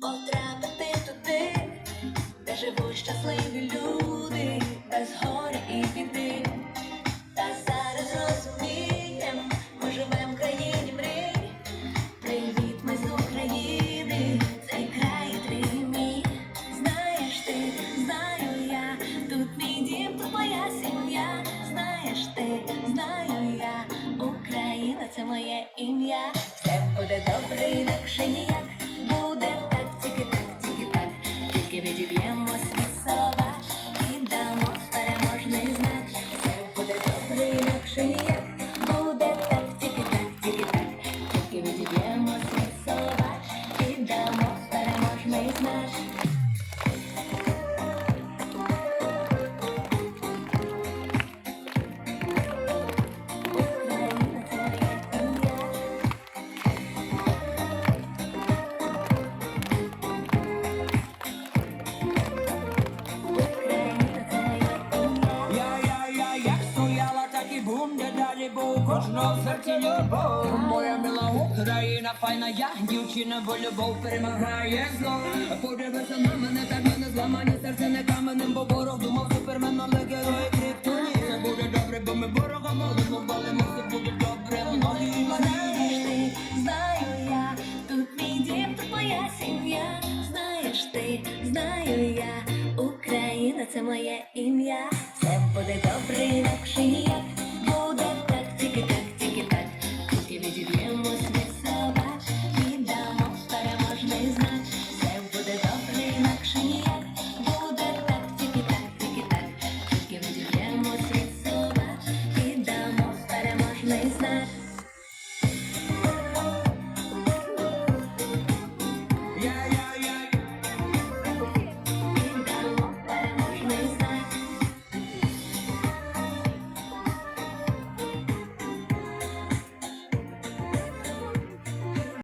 потрапити туди, де живуть щасливі люди, без горя і біди. Та зараз розумієм, ми живем в країні мрій. Привіт, ми з України, цей край твій. Знаєш ти, знаю я, тут мій дім, моя сім'я. Знаєш ти, знаю я, Україна це моє ім'я. Все буде добре, інакше ніяк. І буде далі, бо у кожного в серці любов. Моя мила Україна, файна я, дівчина, бо любов перемагає зло. Подивися на мене, так мене зламані серце не каменем, бо ворог думав супермен, але герої криптоні. Все буде добре, бо ми ворога молимо, молимо, все буде добре, многі Знаєш ти, знаю я, тут мій дім, тут моя сім'я. Знаєш ти, знаю я, Україна це моє ім'я. Все буде добре.